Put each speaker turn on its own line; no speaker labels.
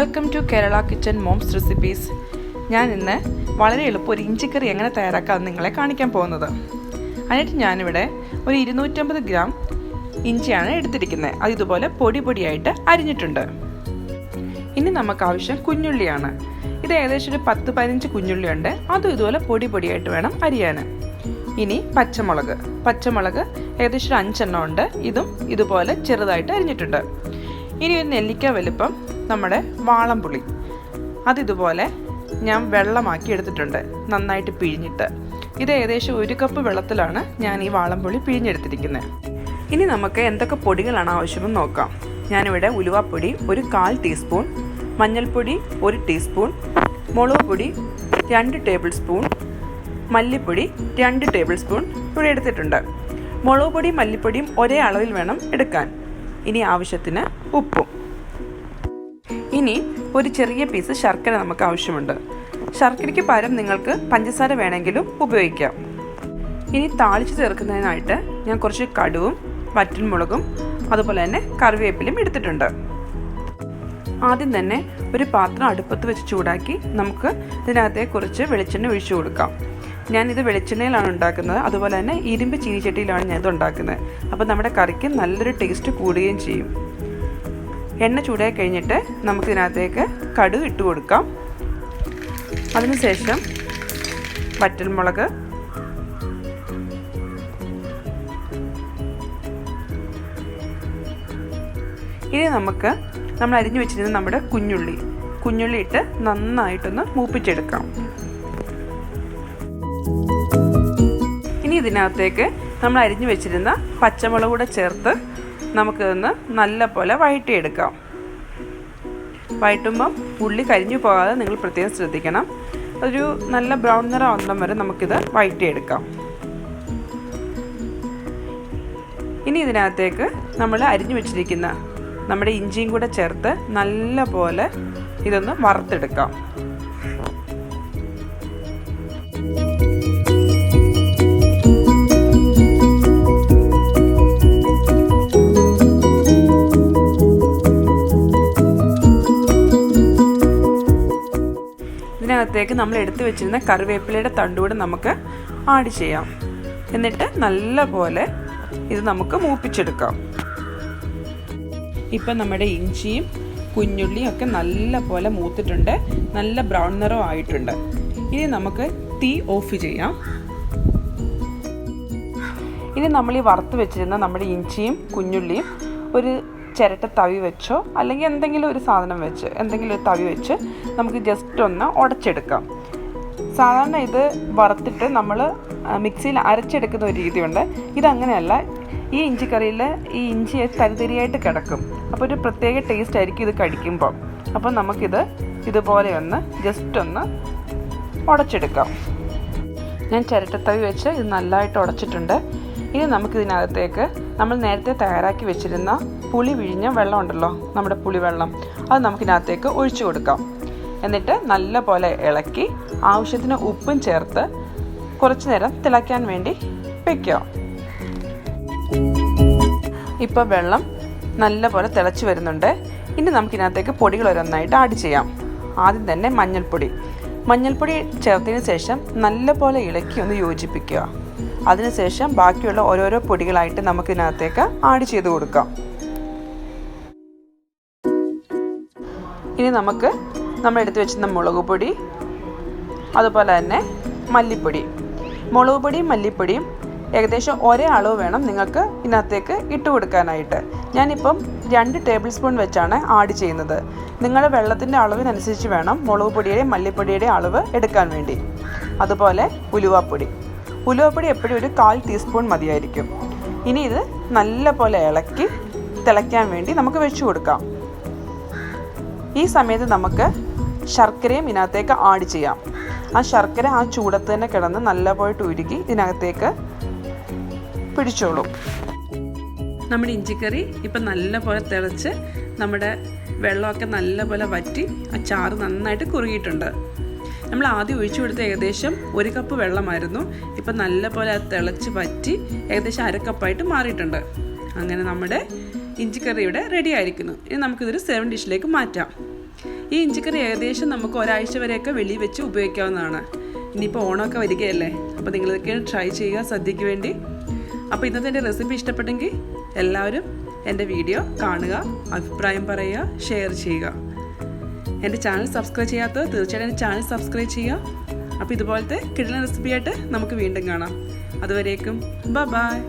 Welcome to Kerala kitchen mom's recipes ഞാൻ ഇന്ന് വളരെ എളുപ്പം ഒരു ഇഞ്ചിക്കറി എങ്ങനെ തയ്യാറാക്കാമെന്ന് നിങ്ങളെ കാണിക്കാൻ പോകുന്നത്. അതിനായിട്ട് ഞാനിവിടെ ഒരു ഇരുന്നൂറ്റമ്പത് ഗ്രാം ഇഞ്ചിയാണ് എടുത്തിരിക്കുന്നത്. അത് ഇതുപോലെ പൊടി പൊടിയായിട്ട് അരിഞ്ഞിട്ടുണ്ട്. ഇനി നമുക്ക് ആവശ്യം കുഞ്ഞുള്ളിയാണ്. ഇത് ഏകദേശം ഒരു പത്ത് പതിനഞ്ച് കുഞ്ഞുള്ളിയുണ്ട്. അതും ഇതുപോലെ പൊടി പൊടിയായിട്ട് വേണം അരിയാൻ. ഇനി പച്ചമുളക്. പച്ചമുളക് ഏകദേശം ഒരു അഞ്ചെണ്ണം ഉണ്ട്. ഇതും ഇതുപോലെ ചെറുതായിട്ട് അരിഞ്ഞിട്ടുണ്ട്. ഇനി ഒരു നെല്ലിക്ക വലുപ്പം നമ്മുടെ വാളംപുളി. അതിതുപോലെ ഞാൻ വെള്ളമാക്കി എടുത്തിട്ടുണ്ട് നന്നായിട്ട് പിഴിഞ്ഞിട്ട്. ഇത് ഏകദേശം ഒരു കപ്പ് വെള്ളത്തിലാണ് ഞാൻ ഈ വാളംപുളി പിഴിഞ്ഞെടുത്തിരിക്കുന്നത്. ഇനി നമുക്ക് എന്തൊക്കെ പൊടികളാണ് ആവശ്യമെന്ന് നോക്കാം. ഞാനിവിടെ ഉലുവാപ്പൊടി ഒരു കാൽ ടീസ്പൂൺ മഞ്ഞൾപ്പൊടി ഒരു ടീസ്പൂൺ മുളക് പൊടി രണ്ട് ടേബിൾ സ്പൂൺ മല്ലിപ്പൊടി രണ്ട് ടേബിൾ സ്പൂൺ ഇവിടെ എടുത്തിട്ടുണ്ട്. മുളക് പൊടിയും മല്ലിപ്പൊടിയും ഒരേ അളവിൽ വേണം എടുക്കാൻ. ഇനി ആവശ്യത്തിന് ഉപ്പും. ഇനി ഒരു ചെറിയ പീസ് ശർക്കര നമുക്ക് ആവശ്യമുണ്ട്. ശർക്കരയ്ക്ക് പകരം നിങ്ങൾക്ക് പഞ്ചസാര വേണമെങ്കിലും ഉപയോഗിക്കാം. ഇനി താളിച്ച് ചേർക്കുന്നതിനായിട്ട് ഞാൻ കുറച്ച് കടുവും വറ്റൻമുളകും അതുപോലെ തന്നെ കറിവേപ്പിലും എടുത്തിട്ടുണ്ട്. ആദ്യം തന്നെ ഒരു പാത്രം അടുപ്പത്ത് വെച്ച് ചൂടാക്കി നമുക്ക് ഇതിനകത്തെ കുറച്ച് വെളിച്ചെണ്ണ ഒഴിച്ചു കൊടുക്കാം. ഞാനിത് വെളിച്ചെണ്ണയിലാണ് ഉണ്ടാക്കുന്നത്. അതുപോലെ തന്നെ ഇരുമ്പ് ചീനിച്ചട്ടിയിലാണ് ഞാനിത് ഉണ്ടാക്കുന്നത്. അപ്പോൾ നമ്മുടെ കറിക്ക് നല്ലൊരു ടേസ്റ്റ് കൂടുകയും ചെയ്യും. എണ്ണ ചൂടായി കഴിഞ്ഞിട്ട് നമുക്കിതിനകത്തേക്ക് കടുക് ഇട്ട് കൊടുക്കാം. അതിനുശേഷം വറ്റൽമുളക് ഇനി നമുക്ക് നമ്മൾ അരിഞ്ഞു വെച്ചിരുന്ന നമ്മുടെ കുഞ്ഞുള്ളി കുഞ്ഞുള്ളി ഇട്ട് നന്നായിട്ടൊന്ന് മൂപ്പിച്ചെടുക്കാം. ഇനി ഇതിനകത്തേക്ക് നമ്മൾ അരിഞ്ഞു വെച്ചിരുന്ന പച്ചമുളക് കൂടെ ചേർത്ത് നമുക്കിതൊന്ന് നല്ല പോലെ വഴറ്റിയെടുക്കാം. വഴറ്റുമ്പം പുള്ളി കരിഞ്ഞു പോകാതെ നിങ്ങൾ പ്രത്യേകം ശ്രദ്ധിക്കണം. ഒരു നല്ല ബ്രൗൺ നിറം ആവുന്നിടം വരെ നമുക്കിത് വഴറ്റിയെടുക്കാം. ഇനി ഇതിനകത്തേക്ക് നമ്മൾ അരിഞ്ഞു വെച്ചിരിക്കുന്ന നമ്മുടെ ഇഞ്ചിയും കൂടെ ചേർത്ത് നല്ല പോലെ ഇതൊന്ന് വറുത്തെടുക്കാം. ഇതിനകത്തേക്ക് നമ്മൾ എടുത്തു വെച്ചിരുന്ന കറിവേപ്പിലയുടെ തണ്ടുകൂടെ നമുക്ക് ആഡ് ചെയ്യാം. എന്നിട്ട് നല്ല പോലെ ഇത് നമുക്ക് മൂപ്പിച്ചെടുക്കാം. ഇപ്പം നമ്മുടെ ഇഞ്ചിയും കുഞ്ഞുള്ളിയും ഒക്കെ നല്ല പോലെ മൂത്തിട്ടുണ്ട്. നല്ല ബ്രൗൺ നിറം ആയിട്ടുണ്ട്. ഇനി നമുക്ക് തീ ഓഫ് ചെയ്യാം. ഇനി നമ്മൾ ഈ വറുത്ത് വെച്ചിരുന്ന നമ്മുടെ ഇഞ്ചിയും കുഞ്ഞുള്ളിയും ഒരു ചിരട്ട തവി വെച്ചോ അല്ലെങ്കിൽ എന്തെങ്കിലും ഒരു സാധനം വെച്ച് എന്തെങ്കിലും ഒരു തവി വെച്ച് നമുക്ക് ജസ്റ്റ് ഒന്ന് ഉടച്ചെടുക്കാം. സാധാരണ ഇത് വറുത്തിട്ട് നമ്മൾ മിക്സിയിൽ അരച്ചെടുക്കുന്ന ഒരു രീതിയുണ്ട്. ഇതങ്ങനെയല്ല ഈ ഇഞ്ചിക്കറിയിൽ ഈ ഇഞ്ചി തരിതരിയായിട്ട് കിടക്കും. അപ്പോൾ ഒരു പ്രത്യേക ടേസ്റ്റ് ആയിരിക്കും ഇത് കഴിക്കുമ്പോൾ അപ്പോൾ നമുക്കിത് ഇതുപോലെ ഒന്ന് ജസ്റ്റ് ഒന്ന് ഉടച്ചെടുക്കാം. ഞാൻ ചിരട്ടത്തവി വെച്ച് ഇത് നല്ലതായിട്ട് ഉടച്ചിട്ടുണ്ട്. ഇനി നമുക്കിതിനകത്തേക്ക് നമ്മൾ നേരത്തെ തയ്യാറാക്കി വെച്ചിരുന്ന പുളി വിഴിഞ്ഞ വെള്ളം ഉണ്ടല്ലോ നമ്മുടെ പുളിവെള്ളം. അത് നമുക്കിതിനകത്തേക്ക് ഒഴിച്ചു കൊടുക്കാം. എന്നിട്ട് നല്ല പോലെ ഇളക്കി ആവശ്യത്തിന് ഉപ്പും ചേർത്ത് കുറച്ച് നേരം തിളയ്ക്കാൻ വേണ്ടി വയ്ക്കാം ഇപ്പോൾ വെള്ളം നല്ല പോലെ തിളച്ച് വരുന്നുണ്ട്. ഇനി നമുക്കിതിനകത്തേക്ക് പൊടികൾ ഓരോന്നായിട്ട് ആഡ് ചെയ്യാം. ആദ്യം തന്നെ മഞ്ഞൾപ്പൊടി. മഞ്ഞൾപ്പൊടി ചേർത്തതിന് ശേഷം നല്ല പോലെ ഇളക്കി ഒന്ന് യോജിപ്പിക്കുക. അതിനുശേഷം ബാക്കിയുള്ള ഓരോരോ പൊടികളായിട്ട് നമുക്കിതിനകത്തേക്ക് ആഡ് ചെയ്ത് കൊടുക്കാം. ഇനി നമുക്ക് നമ്മൾ എടുത്തു വെച്ചിരുന്ന മുളക് പൊടി അതുപോലെ തന്നെ മല്ലിപ്പൊടി. മുളക് പൊടിയും മല്ലിപ്പൊടിയും ഏകദേശം ഒരേ അളവ് വേണം നിങ്ങൾക്ക് ഇതിനകത്തേക്ക് ഇട്ട് കൊടുക്കാനായിട്ട്. ഞാനിപ്പം രണ്ട് ടേബിൾ സ്പൂൺ വെച്ചാണ് ആഡ് ചെയ്യുന്നത്. നിങ്ങളുടെ വെള്ളത്തിന്റെ അളവിനനുസരിച്ച് വേണം മുളക് പൊടിയുടെയും മല്ലിപ്പൊടിയുടെയും അളവ് എടുക്കാൻ വേണ്ടി. അതുപോലെ ഉലുവാപ്പൊടി. ഉലുവാപ്പൊടി എപ്പോഴും ഒരു കാൽ ടീസ്പൂൺ മതിയായിരിക്കും. ഇനി ഇത് നല്ല പോലെ ഇളക്കി തിളയ്ക്കാൻ വേണ്ടി നമുക്ക് വെച്ചു കൊടുക്കാം. ഈ സമയത്ത് നമുക്ക് ശർക്കരയും ഇതിനകത്തേക്ക് ആഡ് ചെയ്യാം. ആ ശർക്കര ആ ചൂടത്ത് തന്നെ കിടന്ന് നല്ലപോയിട്ട് ഉരുകി ഇതിനകത്തേക്ക് പിടിച്ചോളും. നമ്മുടെ ഇഞ്ചിക്കറി ഇപ്പം നല്ല പോലെ തിളച്ച് നമ്മുടെ വെള്ളമൊക്കെ നല്ല പോലെ വറ്റി ആ ചാറ് നന്നായിട്ട് കുറുകിയിട്ടുണ്ട്. നമ്മൾ ആദ്യം ഒഴിച്ചു കൊടുത്ത ഏകദേശം ഒരു കപ്പ് വെള്ളമായിരുന്നു. ഇപ്പം നല്ല പോലെ അത് തിളച്ച് പറ്റി ഏകദേശം അര കപ്പായിട്ട് മാറിയിട്ടുണ്ട്. അങ്ങനെ നമ്മുടെ ഇഞ്ചിക്കറി ഇവിടെ റെഡി ആയിരിക്കുന്നു. ഇനി നമുക്കിതൊരു സെവൻ ഡിഷിലേക്ക് മാറ്റാം.
ഈ ഇഞ്ചിക്കറി ഏകദേശം നമുക്ക് ഒരാഴ്ച വരെയൊക്കെ വെളിയിൽ വെച്ച് ഉപയോഗിക്കാവുന്നതാണ്. ഇനിയിപ്പോൾ ഓണമൊക്കെ വരികയല്ലേ? അപ്പോൾ നിങ്ങളിതൊക്കെ ട്രൈ ചെയ്യുക സദ്യയ്ക്ക് വേണ്ടി. അപ്പോൾ ഇന്നത്തെ എന്റെ റെസിപ്പി ഇഷ്ടപ്പെട്ടെങ്കിൽ എല്ലാവരും എന്റെ വീഡിയോ കാണുക അഭിപ്രായം പറയുക ഷെയർ ചെയ്യുക. എന്റെ ചാനൽ സബ്സ്ക്രൈബ് ചെയ്യാത്തവർ തീർച്ചയായിട്ടും എന്റെ ചാനൽ സബ്സ്ക്രൈബ് ചെയ്യുക. അപ്പോൾ ഇതുപോലത്തെ കിടലൻ റെസിപ്പിയായിട്ട് നമുക്ക് വീണ്ടും കാണാം. അതുവരേക്കും ബൈ ബൈ